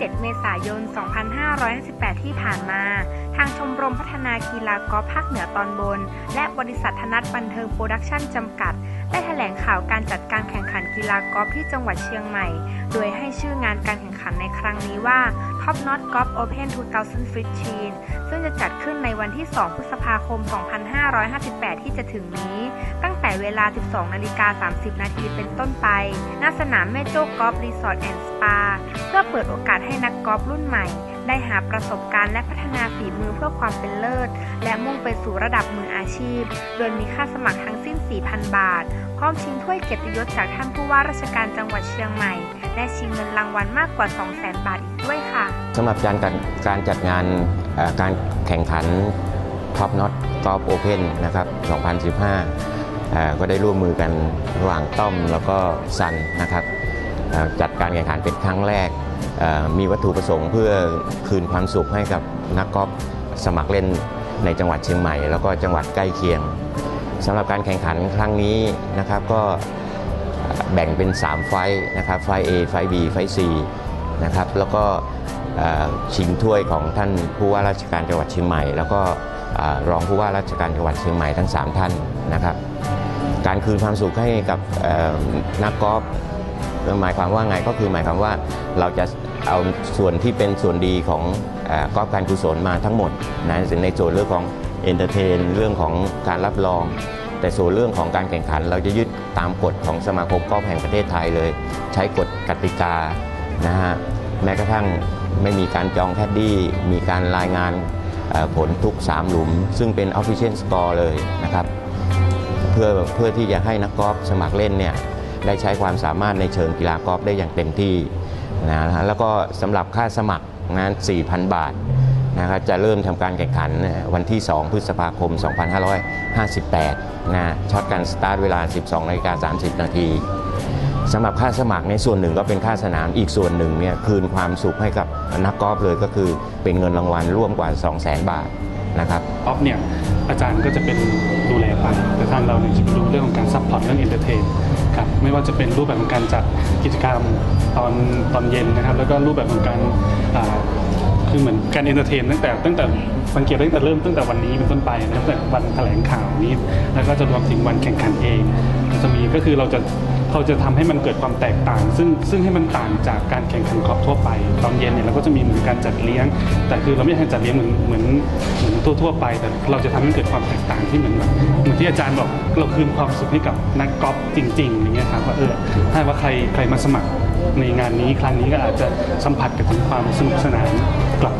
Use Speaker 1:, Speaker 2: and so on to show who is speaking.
Speaker 1: 7 เมษายน 2558 ที่ผ่านมา ทางชมรมพัฒนากีฬากอล์ฟภาคเหนือตอนบน และบริษัทธนัทบันเทิงโปรดักชั่นจำกัด ได้แถลงข่าวการจัดการแข่งขันกีฬากอล์ฟที่จังหวัดเชียงใหม่ โดยให้ชื่องานการแข่งขันในครั้งนี้ว่า Top Knot Golf Open 2015ซึ่งจะจัดขึ้นในวันที่ 2 พฤษภาคม 2558 ที่จะถึงนี้ ตั้งแต่เวลา 12 นาฬิกา 30 นาทีเป็นต้นไป ณ สนามแม่โจ้กอล์ฟรีสอร์ทแอนด์สปา เพื่อเปิดโอกาสให้นักกอล์ฟรุ่นใหม่ ได้หาประสบการณ์และพัฒนาฝีมือเพื่อความเป็นเลิศ และมุ่งไปสู่ระดับมืออาชีพ โดยมีค่าสมัครทั้งสิ้น 4,000 บาท พร้อมชิงถ้วยเกียรติยศจากท่านผู้ว่าราชการจังหวัดเชียงใหม่ และชิงเงินรางวัลมากกว่า 200,000 บาทอีกด้วยค่ะ
Speaker 2: สำหรับการการการจัดงาน การแข่งขัน Top Not Golf Open นนะครับ 2015 ก็ได้ร่วมมือกันระหว่างต้อมแล้วก็ซันนะครับจัดการแข่งขันเป็นครั้งแรก มีวัตถุประสงค์เพื่อคืนความสุขให้กับนักกอล์ฟสมัครเล่นในจังหวัดเชียงใหม่ แล้วก็จังหวัดใกล้เคียงสำหรับการแข่งขันครั้งนี้นะครับก็แบ่งเป็น 3 ไฟนะครับไฟ A ไฟ B ไฟ C นะครับแล้วก็ ชิงถ้วยของท่านผู้ว่าราชการจังหวัดเชียงใหม่ แล้วก็รองผู้ว่าราชการจังหวัดเชียงใหม่ทั้ง 3 ท่านนะครับ การคืนความสุขให้กับนักกอล์ฟหมายความว่าไงก็คือหมายความว่าเราจะเอาส่วนที่เป็นส่วนดีของอกอล์ฟการกุศลมาทั้งหมดนะในส่วนเรื่องของเอนเตอร์เทนเรื่องของการรับรอง แต่ส่วนเรื่องของการแข่งขัน เราจะยึดตามกฎของสมาคมกอล์ฟแห่งประเทศไทยเลย ใช้กฎกติกานะฮะ แม้กระทั่งไม่มีการจองแคดดี้ มีการรายงานผลทุก 3 หลุม ซึ่งเป็น Official Score เลยนะครับ เพื่อเพื่อที่จะให้นักกอล์ฟสมัครเล่นเนี่ยได้ใช้ความสามารถในเชิงกีฬากอล์ฟได้อย่างเต็มที่นะฮะแล้วก็สำหรับค่าสมัครงาน4,000 บาทนะครับจะเริ่มทำการแข่งขันวันที่ 2 พฤษภาคม 2558นะช็อตการสตาร์ทเวลา 12นาฬิกา30 นาที สำหรับค่าสมัครในส่วนหนึ่งก็เป็นค่าสนามอีกส่วนหนึ่งเนี่ยคืนความสุขให้กับนักกอล์ฟเลยก็คือเป็นเงินรางวัลร่วมกว่า 200,000 บาทนะครับ
Speaker 3: ออฟเนี่ยอาจารย์ก็จะเป็นดูแลไปแต่ทางเราเนี่ยจะเป็นดูเรื่องของการซัพพอร์ตเรื่องเอนเตอร์เทนครับไม่ว่าจะเป็นรูปแบบของการจัดกิจกรรมตอนตอนเย็นนะครับ แล้วก็รูปแบบของการ คือเหมือนการเอนเตอร์เทนตั้งแต่ตั้งแต่สังเกตตั้งแต่เริ่มตั้งแต่วันนี้เป็นต้นไปนะครับตั้งแต่วันแถลงข่าวนี้ แล้วก็จะรวมถึงวันแข่งขันเองก็จะมีก็คือเราจะเราจะทำให้มันเกิดความแตกต่าง ซึ่งซึ่งให้มันต่างจากการแข่งขันกอล์ฟทั่วไป ตอนเย็นเนี่ยเราก็จะมีเหมือนการจัดเลี้ยง แต่คือเราไม่ใช่จัดเลี้ยงเหมือนเหมือนเหมือนทั่วๆไป แต่เราจะทำให้เกิดความแตกต่างที่เหมือนแบบเหมือนที่อาจารย์บอกเราคืนความสุขให้กับนักกอล์ฟจริงๆอย่างเงี้ยครับว่าเออถ้าว่าใครใครมาสมัคร ในงานนี้ครั้งนี้ก็อาจจะสัมผัสกับถึงความสนุกสนานกลับไปอย่างเงี้ยครับ